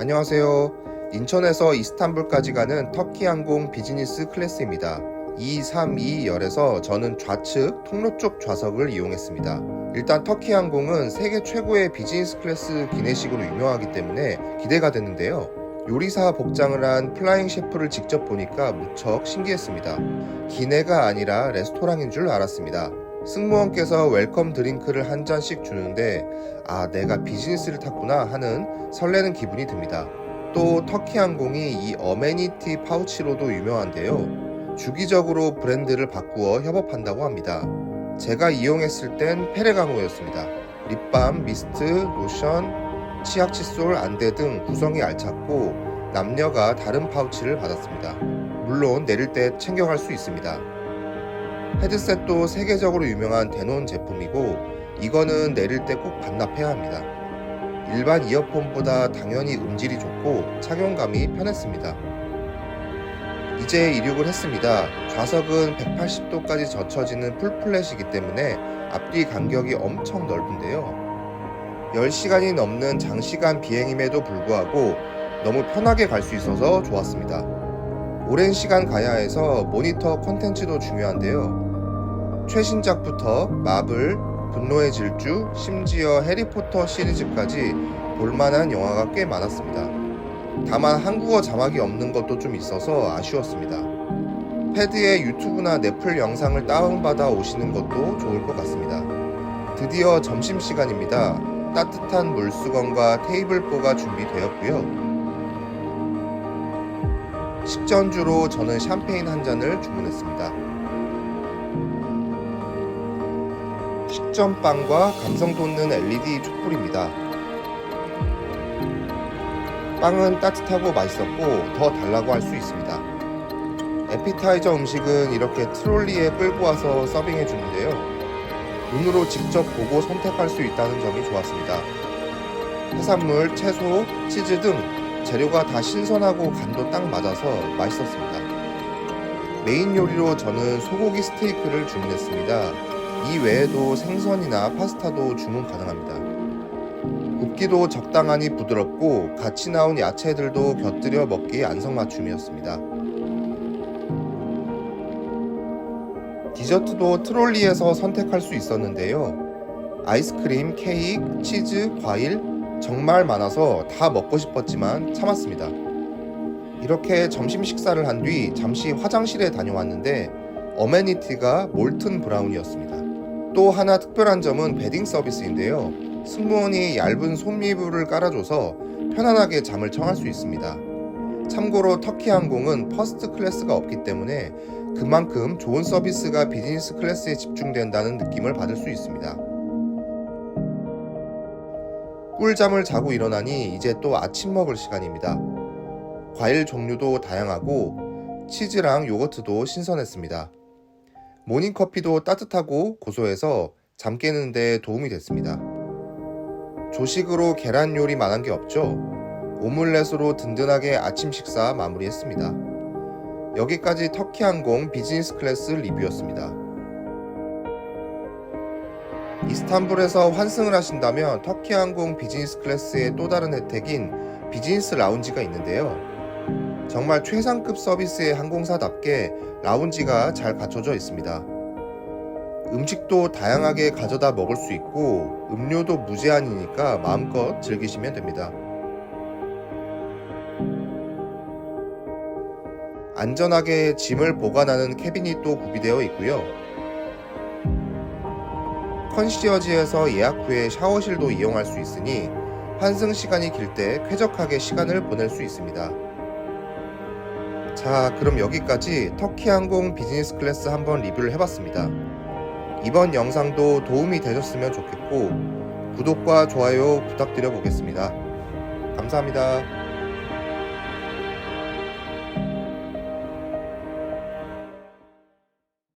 안녕하세요. 인천에서 이스탄불까지 가는 터키 항공 비즈니스 클래스입니다. 232열에서 저는 좌측 통로 쪽 좌석을 이용했습니다. 일단 터키 항공은 세계 최고의 비즈니스 클래스 기내식으로 유명하기 때문에 기대가 되는데요. 요리사 복장을 한 플라잉 셰프를 직접 보니까 무척 신기했습니다. 기내가 아니라 레스토랑인 줄 알았습니다. 승무원께서 웰컴 드링크를 한 잔씩 주는데 아 내가 비즈니스를 탔구나 하는 설레는 기분이 듭니다. 또 터키 항공이 이 어메니티 파우치로도 유명한데요. 주기적으로 브랜드를 바꾸어 협업한다고 합니다. 제가 이용했을 땐 페레가모였습니다. 립밤, 미스트, 로션, 치약 칫솔, 안대 등 구성이 알찼고 남녀가 다른 파우치를 받았습니다. 물론 내릴 때 챙겨갈 수 있습니다. 헤드셋도 세계적으로 유명한 데논 제품이고 이거는 내릴 때 꼭 반납해야 합니다. 일반 이어폰보다 당연히 음질이 좋고 착용감이 편했습니다. 이제 이륙을 했습니다. 좌석은 180도까지 젖혀지는 풀플랫이기 때문에 앞뒤 간격이 엄청 넓은데요. 10시간이 넘는 장시간 비행임에도 불구하고 너무 편하게 갈 수 있어서 좋았습니다. 오랜 시간 가야 해서 모니터 콘텐츠도 중요한데요. 최신작부터 마블, 분노의 질주, 심지어 해리포터 시리즈까지 볼만한 영화가 꽤 많았습니다. 다만 한국어 자막이 없는 것도 좀 있어서 아쉬웠습니다. 패드에 유튜브나 넷플 영상을 다운받아 오시는 것도 좋을 것 같습니다. 드디어 점심시간입니다. 따뜻한 물수건과 테이블보가 준비되었고요. 식전주로 저는 샴페인 한 잔을 주문했습니다. 식전빵과 감성 돋는 LED 촛불입니다. 빵은 따뜻하고 맛있었고 더 달라고 할 수 있습니다. 에피타이저 음식은 이렇게 트롤리에 끌고 와서 서빙해 주는데요. 눈으로 직접 보고 선택할 수 있다는 점이 좋았습니다. 해산물, 채소, 치즈 등 재료가 다 신선하고 간도 딱 맞아서 맛있었습니다. 메인 요리로 저는 소고기 스테이크를 주문했습니다. 이 외에도 생선이나 파스타도 주문 가능합니다. 굽기도 적당하니 부드럽고 같이 나온 야채들도 곁들여 먹기 안성맞춤이었습니다. 디저트도 트롤리에서 선택할 수 있었는데요. 아이스크림, 케이크, 치즈, 과일 정말 많아서 다 먹고 싶었지만 참았습니다. 이렇게 점심 식사를 한 뒤 잠시 화장실에 다녀왔는데 어메니티가 몰튼 브라운이었습니다. 또 하나 특별한 점은 베딩 서비스인데요. 승무원이 얇은 솜이불을 깔아줘서 편안하게 잠을 청할 수 있습니다. 참고로 터키 항공은 퍼스트 클래스가 없기 때문에 그만큼 좋은 서비스가 비즈니스 클래스에 집중된다는 느낌을 받을 수 있습니다. 꿀잠을 자고 일어나니 이제 또 아침 먹을 시간입니다. 과일 종류도 다양하고 치즈랑 요거트도 신선했습니다. 모닝커피도 따뜻하고 고소해서 잠 깨는데 도움이 됐습니다. 조식으로 계란 요리만 한 게 없죠. 오믈렛으로 든든하게 아침 식사 마무리했습니다. 여기까지 터키 항공 비즈니스 클래스 리뷰였습니다. 이스탄불에서 환승을 하신다면 터키 항공 비즈니스 클래스의 또 다른 혜택인 비즈니스 라운지가 있는데요. 정말 최상급 서비스의 항공사답게 라운지가 잘 갖춰져 있습니다. 음식도 다양하게 가져다 먹을 수 있고 음료도 무제한이니까 마음껏 즐기시면 됩니다. 안전하게 짐을 보관하는 캐빈이 또 구비되어 있고요. 컨시어지에서 예약 후에 샤워실도 이용할 수 있으니 환승 시간이 길 때 쾌적하게 시간을 보낼 수 있습니다. 자, 그럼 여기까지 터키 항공 비즈니스 클래스 한번 리뷰를 해봤습니다. 이번 영상도 도움이 되셨으면 좋겠고, 구독과 좋아요 부탁드려 보겠습니다. 감사합니다.